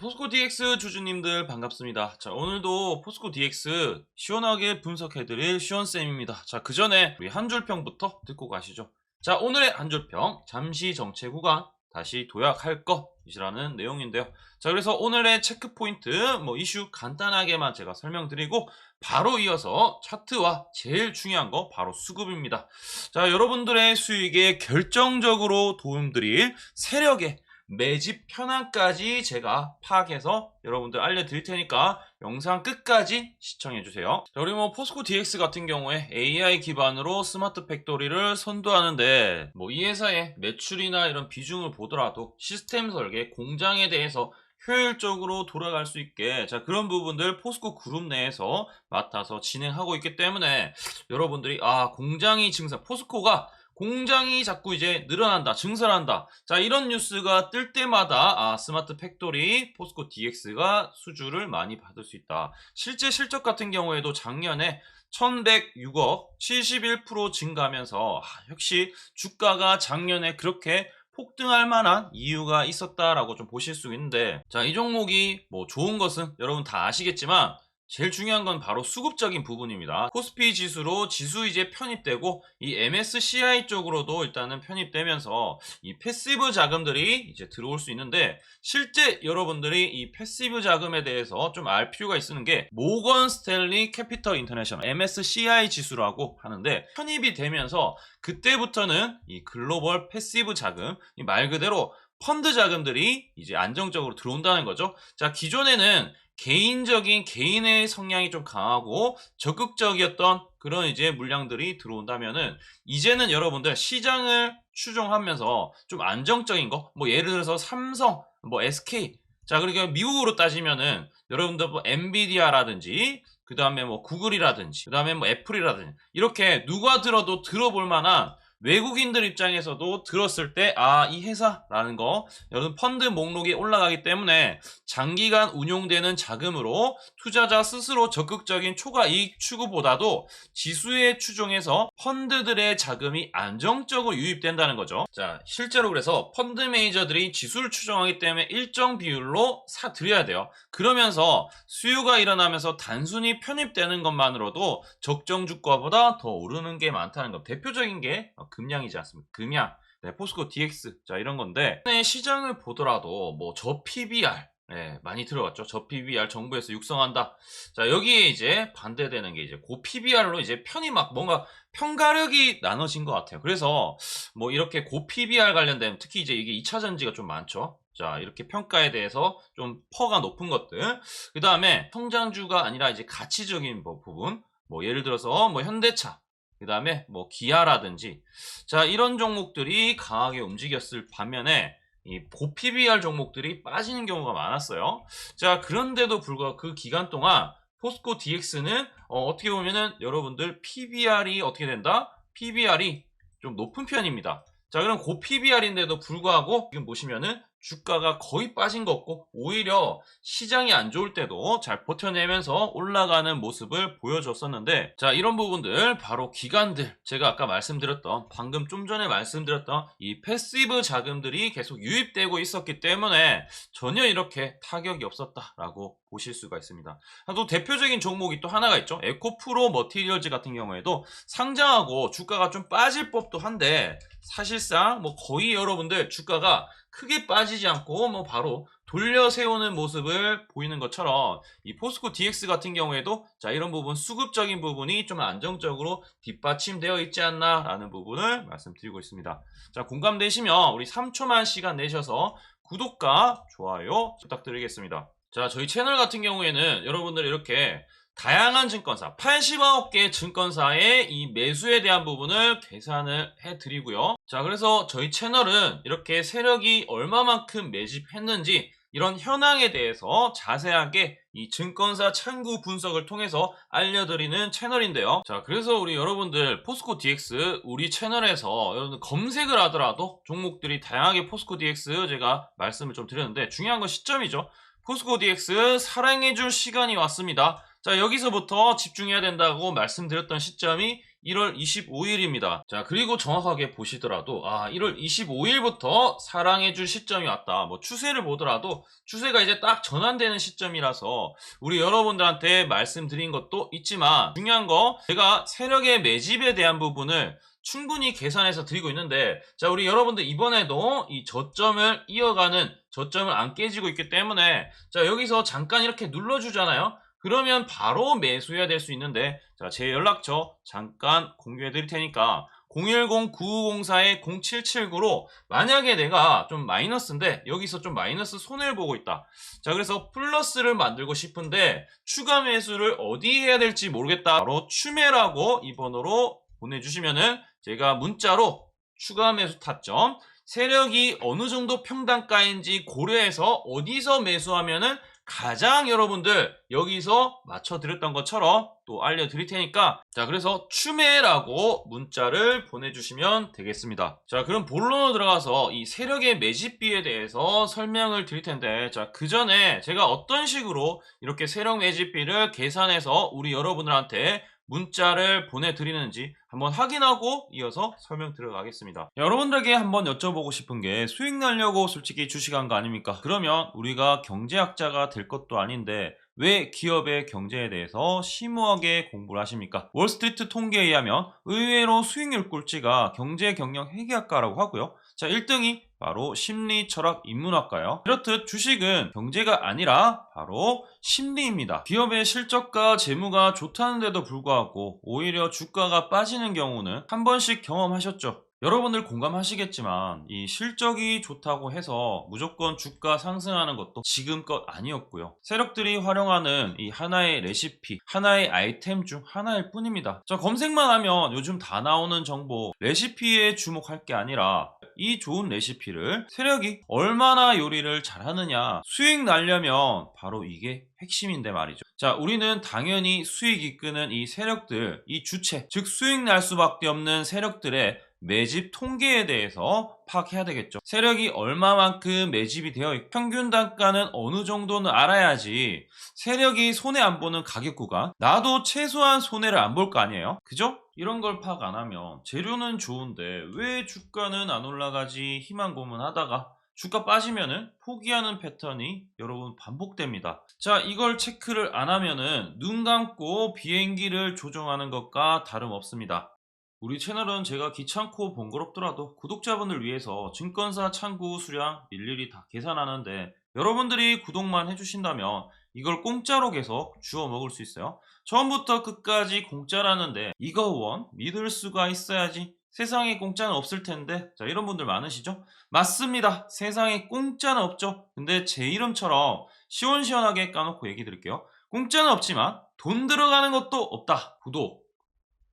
포스코 DX 주주님들 반갑습니다. 자, 오늘도 포스코 DX 시원하게 분석해드릴 시원쌤입니다. 자, 그 전에 우리 한 줄평부터 듣고 가시죠. 자, 오늘의 한 줄평, 잠시 정체 구간, 다시 도약할 것이라는 내용인데요. 자, 그래서 오늘의 체크 포인트, 뭐 이슈 간단하게만 제가 설명드리고, 바로 이어서 차트와 제일 중요한 거 바로 수급입니다. 자, 여러분들의 수익에 결정적으로 도움드릴 세력의 매집 현황까지 제가 파악해서 여러분들 알려드릴 테니까 영상 끝까지 시청해주세요. 자, 우리 뭐 포스코 DX 같은 경우에 AI 기반으로 스마트 팩토리를 선도하는데 뭐 이 회사의 매출이나 이런 비중을 보더라도 시스템 설계, 공장에 대해서 효율적으로 돌아갈 수 있게 자 그런 부분들 포스코 그룹 내에서 맡아서 진행하고 있기 때문에 여러분들이 아 공장이 증설 포스코가 공장이 자꾸 이제 늘어난다, 증설한다. 자, 이런 뉴스가 뜰 때마다 아, 스마트 팩토리 포스코 DX가 수주를 많이 받을 수 있다. 실제 실적 같은 경우에도 작년에 1106억 71% 증가하면서 아, 역시 주가가 작년에 그렇게 폭등할 만한 이유가 있었다라고 좀 보실 수 있는데 자, 이 종목이 뭐 좋은 것은 여러분 다 아시겠지만 제일 중요한 건 바로 수급적인 부분입니다. 코스피 지수로 지수 이제 편입되고 이 MSCI 쪽으로도 일단은 편입되면서 이 패시브 자금들이 이제 들어올 수 있는데 실제 여러분들이 이 패시브 자금에 대해서 좀 알 필요가 있는 게 모건 스탠리 캐피털 인터내셔널 MSCI 지수라고 하는데 편입이 되면서 그때부터는 이 글로벌 패시브 자금 이말 그대로 펀드 자금들이 이제 안정적으로 들어온다는 거죠. 자, 기존에는 개인적인 개인의 성향이 좀 강하고 적극적이었던 그런 이제 물량들이 들어온다면은 이제는 여러분들 시장을 추종하면서 좀 안정적인 거, 뭐 예를 들어서 삼성, 뭐 SK, 자 그러니까 미국으로 따지면은 여러분들 뭐 엔비디아라든지 그 다음에 뭐 구글이라든지 그 다음에 뭐 애플이라든지 이렇게 누가 들어도 들어볼 만한 외국인들 입장에서도 들었을 때, 아, 이 회사라는 거, 여러분 펀드 목록에 올라가기 때문에 장기간 운용되는 자금으로 투자자 스스로 적극적인 초과 이익 추구보다도 지수에 추종해서 펀드들의 자금이 안정적으로 유입된다는 거죠. 자, 실제로 그래서 펀드 매니저들이 지수를 추종하기 때문에 일정 비율로 사 드려야 돼요. 그러면서 수요가 일어나면서 단순히 편입되는 것만으로도 적정 주가보다 더 오르는 게 많다는 것. 대표적인 게 금량이지 않습니까? 금양. 네, 포스코 DX. 자, 이런 건데. 네, 시장을 보더라도 뭐 저 PBR. 네, 많이 들어갔죠. 저 PBR 정부에서 육성한다. 자, 여기에 이제 반대되는 게 이제 고 PBR로 이제 편이 막 뭔가 편가력이 나눠진 것 같아요. 그래서 뭐 이렇게 고 PBR 관련된 특히 이제 이게 2차 전지가 좀 많죠. 자, 이렇게 평가에 대해서 좀 퍼가 높은 것들. 그 다음에 성장주가 아니라 이제 가치적인 뭐 부분. 뭐 예를 들어서 뭐 현대차. 그 다음에 뭐 기아라든지. 자, 이런 종목들이 강하게 움직였을 반면에 이 고PBR 종목들이 빠지는 경우가 많았어요. 자, 그런데도 불구하고 그 기간 동안 포스코 DX는 어, 떻게 보면은 여러분들 PBR이 어떻게 된다? PBR이 좀 높은 편입니다. 자, 그럼 고 PBR인데도 불구하고 지금 보시면은 주가가 거의 빠진 거 없고 오히려 시장이 안 좋을 때도 잘 버텨내면서 올라가는 모습을 보여줬었는데 자 이런 부분들 바로 기관들 제가 아까 말씀드렸던 방금 좀 전에 말씀드렸던 이 패시브 자금들이 계속 유입되고 있었기 때문에 전혀 이렇게 타격이 없었다라고 보실 수가 있습니다. 또 대표적인 종목이 또 하나가 있죠. 에코프로 머티리얼즈 같은 경우에도 상장하고 주가가 좀 빠질 법도 한데 사실상 뭐 거의 여러분들 주가가 크게 빠지지 않고 뭐 바로 돌려 세우는 모습을 보이는 것처럼 이 포스코 DX 같은 경우에도 자 이런 부분 수급적인 부분이 좀 안정적으로 뒷받침되어 있지 않나 라는 부분을 말씀드리고 있습니다. 자 공감되시면 우리 3초만 시간 내셔서 구독과 좋아요 부탁드리겠습니다. 자 저희 채널 같은 경우에는 여러분들 이렇게 다양한 증권사, 89개 증권사의 이 매수에 대한 부분을 계산을 해드리고요. 자, 그래서 저희 채널은 이렇게 세력이 얼마만큼 매집했는지 이런 현황에 대해서 자세하게 이 증권사 창구 분석을 통해서 알려드리는 채널인데요. 자, 그래서 우리 여러분들 포스코 DX 우리 채널에서 여러분들 검색을 하더라도 종목들이 다양하게 포스코 DX 제가 말씀을 좀 드렸는데 중요한 건 시점이죠. 포스코 DX 사랑해줄 시간이 왔습니다. 자, 여기서부터 집중해야 된다고 말씀드렸던 시점이 1월 25일입니다. 자, 그리고 정확하게 보시더라도, 아, 1월 25일부터 사랑해줄 시점이 왔다. 뭐, 추세를 보더라도, 추세가 이제 딱 전환되는 시점이라서, 우리 여러분들한테 말씀드린 것도 있지만, 중요한 거, 제가 세력의 매집에 대한 부분을 충분히 계산해서 드리고 있는데, 자, 우리 여러분들 이번에도 이 저점을 이어가는, 저점을 안 깨지고 있기 때문에, 자, 여기서 잠깐 이렇게 눌러주잖아요? 그러면 바로 매수해야 될 수 있는데 자, 제 연락처 잠깐 공유해 드릴 테니까 010-9504-0779로 만약에 내가 좀 마이너스인데 여기서 좀 마이너스 손해를 보고 있다. 자, 그래서 플러스를 만들고 싶은데 추가 매수를 어디 해야 될지 모르겠다. 바로 추매라고 이 번호로 보내주시면은 제가 문자로 추가 매수 타점 세력이 어느 정도 평단가인지 고려해서 어디서 매수하면은 가장 여러분들 여기서 맞춰드렸던 것처럼 또 알려드릴 테니까 자 그래서 추매라고 문자를 보내주시면 되겠습니다. 자 그럼 본론으로 들어가서 이 세력의 매집비에 대해서 설명을 드릴 텐데 자 그 전에 제가 어떤 식으로 이렇게 세력 매집비를 계산해서 우리 여러분들한테 문자를 보내드리는지 한번 확인하고 이어서 설명 들어가겠습니다. 여러분들에게 한번 여쭤보고 싶은 게 수익 날려고 솔직히 주식한 거 아닙니까? 그러면 우리가 경제학자가 될 것도 아닌데 왜 기업의 경제에 대해서 심오하게 공부를 하십니까? 월스트리트 통계에 의하면 의외로 수익률 꼴찌가 경제 경영 회계학과라고 하고요. 자, 1등이 바로 심리 철학 인문학과요. 이렇듯 주식은 경제가 아니라 바로 심리입니다. 기업의 실적과 재무가 좋다는데도 불구하고 오히려 주가가 빠지는 경우는 한 번씩 경험하셨죠. 여러분들 공감하시겠지만 이 실적이 좋다고 해서 무조건 주가 상승하는 것도 지금껏 아니었고요. 세력들이 활용하는 이 하나의 레시피, 하나의 아이템 중 하나일 뿐입니다. 자, 검색만 하면 요즘 다 나오는 정보 레시피에 주목할 게 아니라 이 좋은 레시피를 세력이 얼마나 요리를 잘하느냐 수익 날려면 바로 이게 핵심인데 말이죠. 자, 우리는 당연히 수익 이 끄는 이 세력들, 이 주체, 즉 수익 날 수밖에 없는 세력들의 매집 통계에 대해서 파악해야 되겠죠. 세력이 얼마만큼 매집이 되어 있고 평균 단가는 어느 정도는 알아야지 세력이 손해 안 보는 가격 구간 나도 최소한 손해를 안 볼 거 아니에요. 그죠? 이런 걸 파악 안 하면 재료는 좋은데 왜 주가는 안 올라가지 희망 고문하다가 주가 빠지면은 포기하는 패턴이 여러분 반복됩니다. 자, 이걸 체크를 안 하면은 눈 감고 비행기를 조종하는 것과 다름없습니다. 우리 채널은 제가 귀찮고 번거롭더라도 구독자분들 위해서 증권사 창구 수량 일일이 다 계산하는데 여러분들이 구독만 해주신다면 이걸 공짜로 계속 주워 먹을 수 있어요. 처음부터 끝까지 공짜라는데 이거 원 믿을 수가 있어야지 세상에 공짜는 없을 텐데 자 이런 분들 많으시죠? 맞습니다. 세상에 공짜는 없죠. 근데 제 이름처럼 시원시원하게 까놓고 얘기 드릴게요. 공짜는 없지만 돈 들어가는 것도 없다. 구독,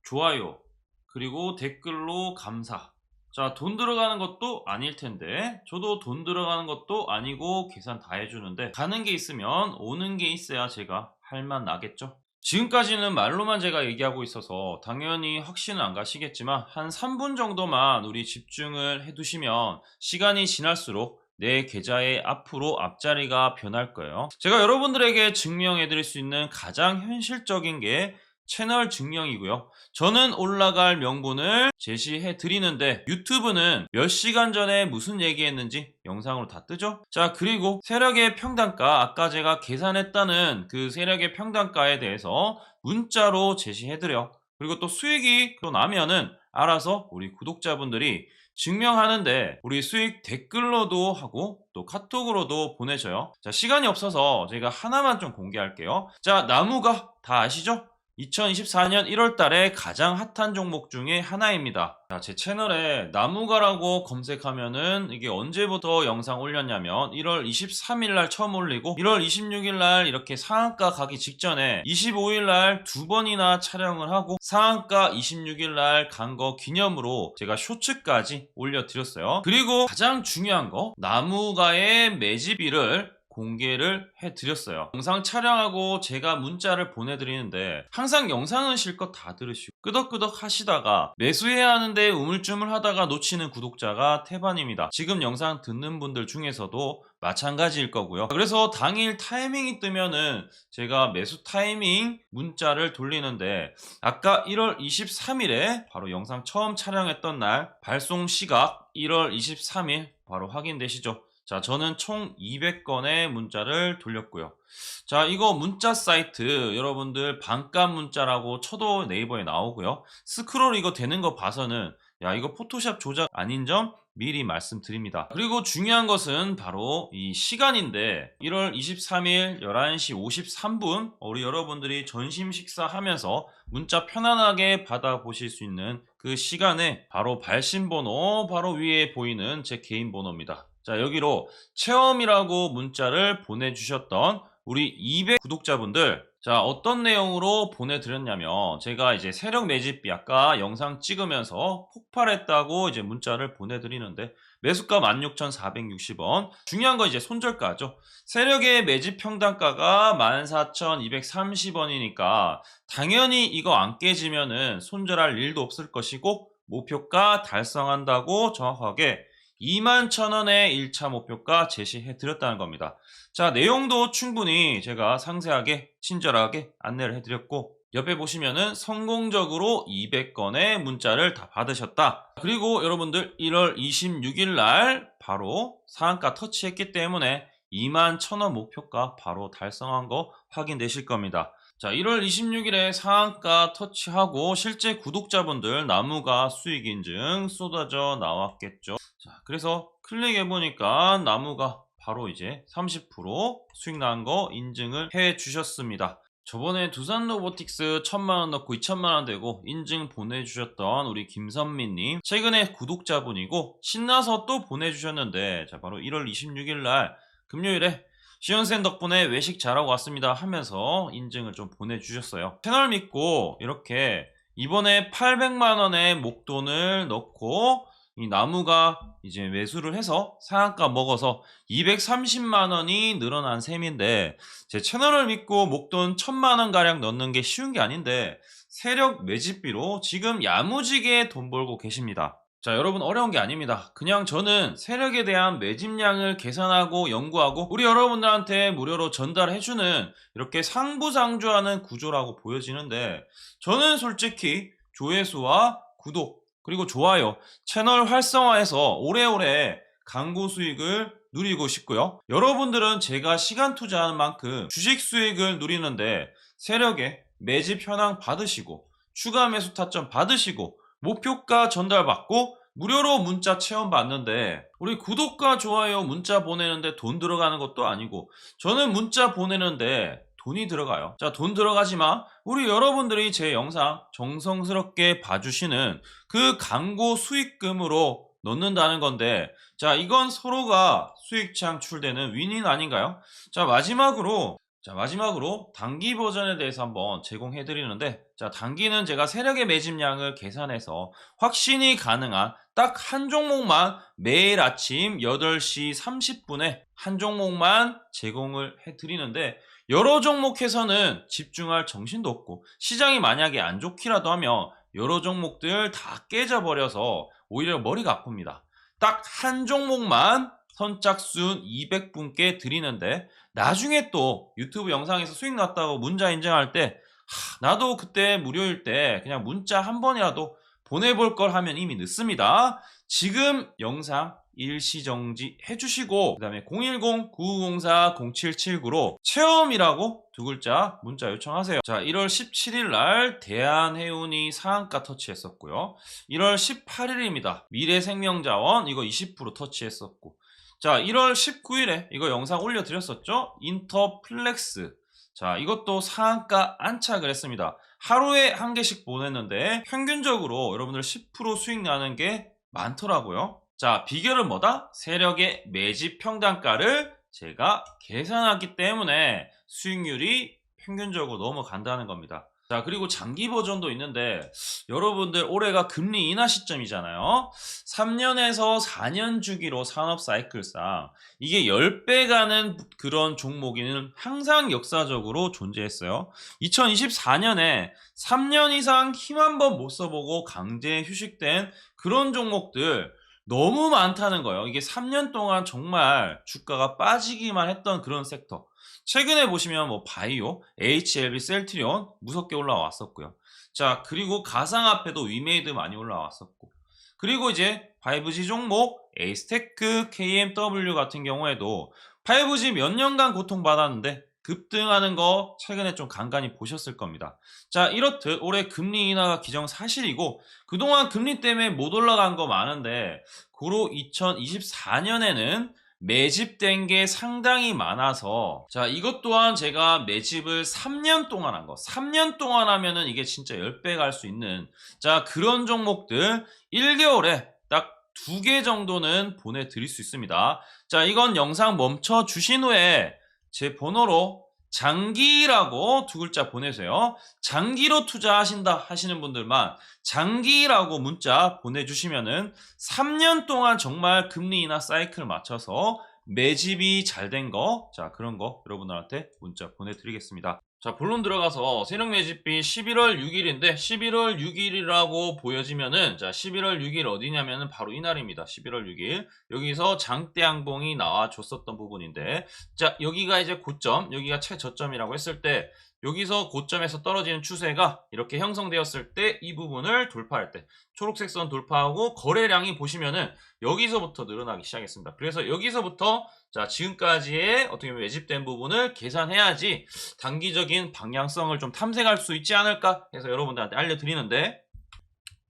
좋아요, 그리고 댓글로 감사. 자, 돈 들어가는 것도 아닐 텐데, 저도 돈 들어가는 것도 아니고 계산 다 해주는데, 가는 게 있으면 오는 게 있어야 제가 할 만 나겠죠? 지금까지는 말로만 제가 얘기하고 있어서 당연히 확신은 안 가시겠지만, 한 3분 정도만 우리 집중을 해두시면 시간이 지날수록 내 계좌의 앞으로 앞자리가 변할 거예요. 제가 여러분들에게 증명해 드릴 수 있는 가장 현실적인 게 채널 증명이고요. 저는 올라갈 명분을 제시해 드리는데 유튜브는 몇 시간 전에 무슨 얘기했는지 영상으로 다 뜨죠? 자, 그리고 세력의 평단가, 아까 제가 계산했다는 그 세력의 평단가에 대해서 문자로 제시해 드려. 그리고 또 수익이 또 나면은 알아서 우리 구독자분들이 증명하는데 우리 수익 댓글로도 하고 또 카톡으로도 보내줘요. 자, 시간이 없어서 제가 하나만 좀 공개할게요. 자, 나무가 다 아시죠? 2024년 1월 달에 가장 핫한 종목 중에 하나입니다. 자, 제 채널에 나무가라고 검색하면은 이게 언제부터 영상 올렸냐면 1월 23일 날 처음 올리고 1월 26일 날 이렇게 상한가 가기 직전에 25일 날 두 번이나 촬영을 하고 상한가 26일 날 간 거 기념으로 제가 쇼츠까지 올려드렸어요. 그리고 가장 중요한 거 나무가의 매집비를 공개를 해드렸어요. 영상 촬영하고 제가 문자를 보내드리는데 항상 영상은 실컷 다 들으시고 끄덕끄덕 하시다가 매수해야 하는데 우물쭈물 하다가 놓치는 구독자가 태반입니다. 지금 영상 듣는 분들 중에서도 마찬가지일 거고요. 그래서 당일 타이밍이 뜨면은 제가 매수 타이밍 문자를 돌리는데 아까 1월 23일에 바로 영상 처음 촬영했던 날 발송 시각 1월 23일 바로 확인되시죠? 자, 저는 총 200건의 문자를 돌렸고요. 자, 이거 문자 사이트 여러분들 반값 문자라고 쳐도 네이버에 나오고요. 스크롤 이거 되는 거 봐서는 야, 이거 포토샵 조작 아닌 점 미리 말씀드립니다. 그리고 중요한 것은 바로 이 시간인데 1월 23일 11시 53분 우리 여러분들이 점심 식사하면서 문자 편안하게 받아보실 수 있는 그 시간에 바로 발신 번호 바로 위에 보이는 제 개인 번호입니다. 자 여기로 체험이라고 문자를 보내주셨던 우리 200 구독자분들 자 어떤 내용으로 보내드렸냐면 제가 이제 세력 매집비 아까 영상 찍으면서 폭발했다고 이제 문자를 보내드리는데 매수가 16,460원. 중요한 건 이제 손절가죠. 세력의 매집 평단가가 14,230원이니까 당연히 이거 안 깨지면은 손절할 일도 없을 것이고 목표가 달성한다고 정확하게 2만 천원의 1차 목표가 제시해 드렸다는 겁니다. 자, 내용도 충분히 제가 상세하게, 친절하게 안내를 해 드렸고, 옆에 보시면은 성공적으로 200건의 문자를 다 받으셨다. 그리고 여러분들 1월 26일 날 바로 상한가 터치했기 때문에 2만 천원 목표가 바로 달성한 거 확인되실 겁니다. 자, 1월 26일에 상한가 터치하고 실제 구독자분들 나무가 수익 인증 쏟아져 나왔겠죠. 자, 그래서 클릭해 보니까 나무가 바로 이제 30% 수익 난 거 인증을 해 주셨습니다. 저번에 두산 로보틱스 1000만원 넣고 2천만원 되고 인증 보내주셨던 우리 김선미님 최근에 구독자분이고 신나서 또 보내주셨는데 자 바로 1월 26일 날 금요일에 시연쌤 덕분에 외식 잘하고 왔습니다 하면서 인증을 좀 보내주셨어요. 채널 믿고 이렇게 이번에 800만원의 목돈을 넣고 이 나무가 이제 매수를 해서 상한가 먹어서 230만 원이 늘어난 셈인데 제 채널을 믿고 목돈 1000만원 가량 넣는 게 쉬운 게 아닌데 세력 매집비로 지금 야무지게 돈 벌고 계십니다. 자, 여러분 어려운 게 아닙니다. 그냥 저는 세력에 대한 매집량을 계산하고 연구하고 우리 여러분들한테 무료로 전달해주는 이렇게 상부상조하는 구조라고 보여지는데 저는 솔직히 조회수와 구독 그리고 좋아요 채널 활성화해서 오래오래 광고 수익을 누리고 싶고요. 여러분들은 제가 시간 투자하는 만큼 주식 수익을 누리는데 세력에 매집 현황 받으시고 추가 매수 타점 받으시고 목표가 전달받고 무료로 문자 체험 받는데 우리 구독과 좋아요 문자 보내는데 돈 들어가는 것도 아니고 저는 문자 보내는데 돈이 들어가요. 자, 돈 들어가지만 우리 여러분들이 제 영상 정성스럽게 봐주시는 그 광고 수익금으로 넣는다는 건데 자, 이건 서로가 수익 창출되는 윈윈 아닌가요? 자, 마지막으로 자, 마지막으로 단기 버전에 대해서 한번 제공해 드리는데 자, 단기는 제가 세력의 매집량을 계산해서 확신이 가능한 딱 한 종목만 매일 아침 8시 30분에 한 종목만 제공을 해 드리는데 여러 종목에서는 집중할 정신도 없고 시장이 만약에 안 좋기라도 하면 여러 종목들 다 깨져버려서 오히려 머리가 아픕니다. 딱 한 종목만 선착순 200분께 드리는데 나중에 또 유튜브 영상에서 수익 났다고 문자 인증할 때 하, 나도 그때 무료일 때 그냥 문자 한 번이라도 보내볼 걸 하면 이미 늦습니다. 지금 영상 일시정지 해주시고 그 다음에 010-9904-0779로 체험이라고 두 글자 문자 요청하세요. 자 1월 17일 날 대한해운이 상한가 터치했었고요. 1월 18일입니다. 미래생명자원 이거 20% 터치했었고 자 1월 19일에 이거 영상 올려드렸었죠. 인터플렉스 자 이것도 상한가 안착을 했습니다. 하루에 한 개씩 보냈는데 평균적으로 여러분들 10% 수익 나는 게 많더라고요. 자, 비결은 뭐다? 세력의 매집 평단가를 제가 계산하기 때문에 수익률이 평균적으로 넘어간다는 겁니다. 자, 그리고 장기 버전도 있는데 여러분들 올해가 금리 인하 시점이잖아요. 3년에서 4년 주기로 산업 사이클상 이게 10배 가는 그런 종목에는 항상 역사적으로 존재했어요. 2024년에 3년 이상 힘 한번 못 써보고 강제 휴식된 그런 종목들 너무 많다는 거예요. 이게 3년 동안 정말 주가가 빠지기만 했던 그런 섹터. 최근에 보시면 뭐 바이오, HLB, 셀트리온 무섭게 올라왔었고요. 자, 그리고 가상화폐도 위메이드 많이 올라왔었고. 그리고 이제 5G 종목, 에이스테크, KMW 같은 경우에도 5G 몇 년간 고통받았는데 급등하는 거 최근에 좀 간간히 보셨을 겁니다. 자, 이렇듯 올해 금리 인하가 기정사실이고 그동안 금리 때문에 못 올라간 거 많은데 고로 2024년에는 매집된 게 상당히 많아서 자 이것 또한 제가 매집을 3년 동안 한 거. 3년 동안 하면은 이게 진짜 10배 갈 수 있는 자 그런 종목들 1개월에 딱 두 개 정도는 보내드릴 수 있습니다. 자 이건 영상 멈춰 주신 후에 제 번호로 장기라고 두 글자 보내세요 장기로 투자하신다 하시는 분들만 장기라고 문자 보내주시면은 3년 동안 정말 금리 인하 사이클 맞춰서 매집이 잘 된 거, 자, 그런 거 여러분들한테 문자 보내드리겠습니다. 자, 본론 들어가서 세력 매집비 11월 6일인데 11월 6일이라고 보여지면은 자, 11월 6일 어디냐면은 바로 이날입니다. 11월 6일. 여기서 장대 양봉이 나와 줬었던 부분인데 자, 여기가 이제 고점, 여기가 최저점이라고 했을 때 여기서 고점에서 떨어지는 추세가 이렇게 형성되었을 때 이 부분을 돌파할 때 초록색 선 돌파하고 거래량이 보시면은 여기서부터 늘어나기 시작했습니다. 그래서 여기서부터 자 지금까지의 어떻게 보면 매집된 부분을 계산해야지 단기적인 방향성을 좀 탐색할 수 있지 않을까 해서 여러분들한테 알려드리는데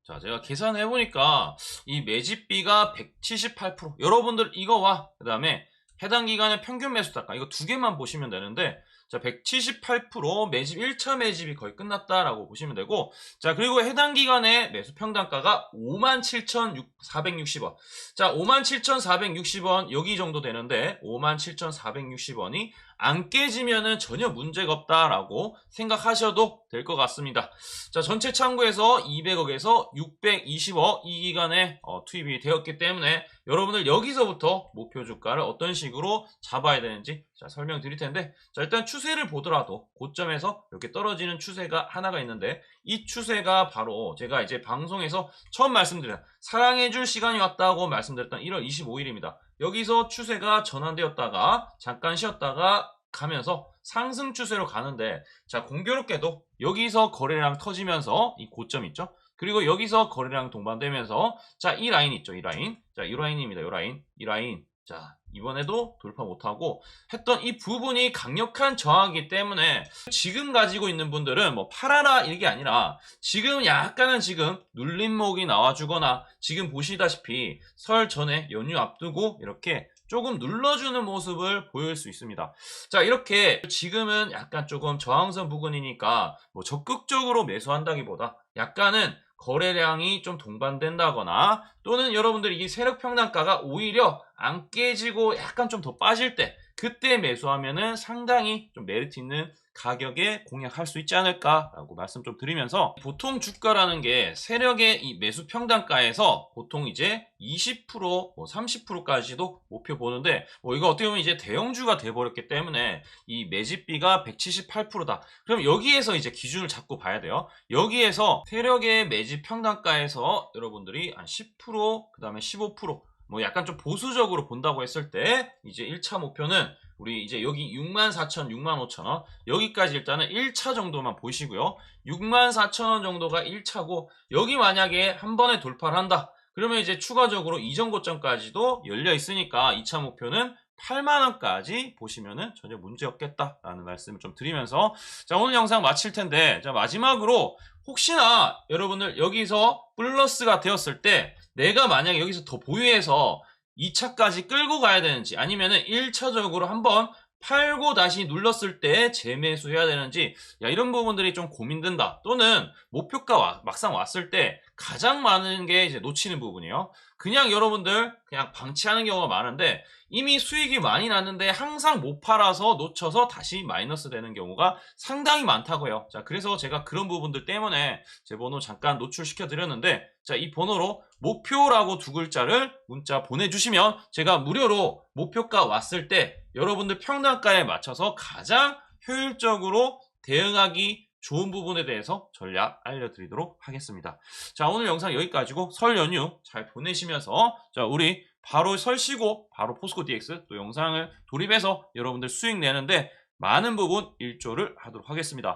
자 제가 계산해 보니까 이 매집비가 178% 여러분들 이거와 그 다음에 해당 기간의 평균 매수 단가 이거 두 개만 보시면 되는데 자, 178% 매집 1차 매집이 거의 끝났다라고 보시면 되고 자, 그리고 해당 기간의 매수 평단가가 57,460원. 자, 57,460원 여기 정도 되는데 57,460원이 안 깨지면은 전혀 문제가 없다라고 생각하셔도 될 것 같습니다. 자, 전체 창구에서 200억에서 620억 이 기간에 어, 투입이 되었기 때문에 여러분들 여기서부터 목표 주가를 어떤 식으로 잡아야 되는지 자, 설명드릴 텐데 자, 일단 추세를 보더라도 고점에서 이렇게 떨어지는 추세가 하나가 있는데 이 추세가 바로 제가 이제 방송에서 처음 말씀드린 사랑해줄 시간이 왔다고 말씀드렸던 1월 25일입니다. 여기서 추세가 전환되었다가 잠깐 쉬었다가 가면서 상승 추세로 가는데 자 공교롭게도 여기서 거래량 터지면서 이 고점 있죠? 그리고 여기서 거래량 동반되면서 자 이 라인 있죠 이 라인. 자 이 라인입니다 이 라인. 이 라인 자 이번에도 돌파 못하고 했던 이 부분이 강력한 저항이기 때문에 지금 가지고 있는 분들은 뭐 팔아라 이게 아니라 지금 약간은 지금 눌림목이 나와주거나 지금 보시다시피 설 전에 연휴 앞두고 이렇게 조금 눌러주는 모습을 보일 수 있습니다. 자, 이렇게 지금은 약간 조금 저항선 부근이니까 뭐 적극적으로 매수한다기보다 약간은 거래량이 좀 동반된다거나 또는 여러분들이 이 세력 평단가가 오히려 안 깨지고 약간 좀 더 빠질 때 그때 매수하면은 상당히 좀 메리트 있는 가격에 공략할 수 있지 않을까라고 말씀 좀 드리면서 보통 주가라는 게 세력의 이 매수 평단가에서 보통 이제 20%, 뭐 30%까지도 목표 보는데 뭐 이거 어떻게 보면 이제 대형주가 돼버렸기 때문에 이 매집비가 178%다. 그럼 여기에서 이제 기준을 잡고 봐야 돼요. 여기에서 세력의 매집 평단가에서 여러분들이 한 10%, 그 다음에 15%, 뭐 약간 좀 보수적으로 본다고 했을 때 이제 1차 목표는 우리 이제 여기 64,000, 65,000원 여기까지 일단은 1차 정도만 보시고요. 64,000원 정도가 1차고 여기 만약에 한 번에 돌파를 한다. 그러면 이제 추가적으로 이전 고점까지도 열려 있으니까 2차 목표는 8만원까지 보시면은 전혀 문제 없겠다라는 말씀을 좀 드리면서 자 오늘 영상 마칠 텐데 자 마지막으로 혹시나 여러분들 여기서 플러스가 되었을 때 내가 만약에 여기서 더 보유해서 2차까지 끌고 가야 되는지 아니면은 1차적으로 한번 팔고 다시 눌렀을 때 재매수해야 되는지 야 이런 부분들이 좀 고민된다. 또는 목표가 와- 막상 왔을 때 가장 많은 게 이제 놓치는 부분이에요. 그냥 여러분들 그냥 방치하는 경우가 많은데 이미 수익이 많이 났는데 항상 못 팔아서 놓쳐서 다시 마이너스 되는 경우가 상당히 많다고요. 자 그래서 제가 그런 부분들 때문에 제 번호 잠깐 노출시켜 드렸는데 자 이 번호로 목표라고 두 글자를 문자 보내주시면 제가 무료로 목표가 왔을 때 여러분들 평단가에 맞춰서 가장 효율적으로 대응하기 좋은 부분에 대해서 전략 알려드리도록 하겠습니다. 자, 오늘 영상 여기까지고 설 연휴 잘 보내시면서 자, 우리 바로 설 쉬고 바로 포스코 DX 또 영상을 돌입해서 여러분들 수익 내는데 많은 부분 일조를 하도록 하겠습니다.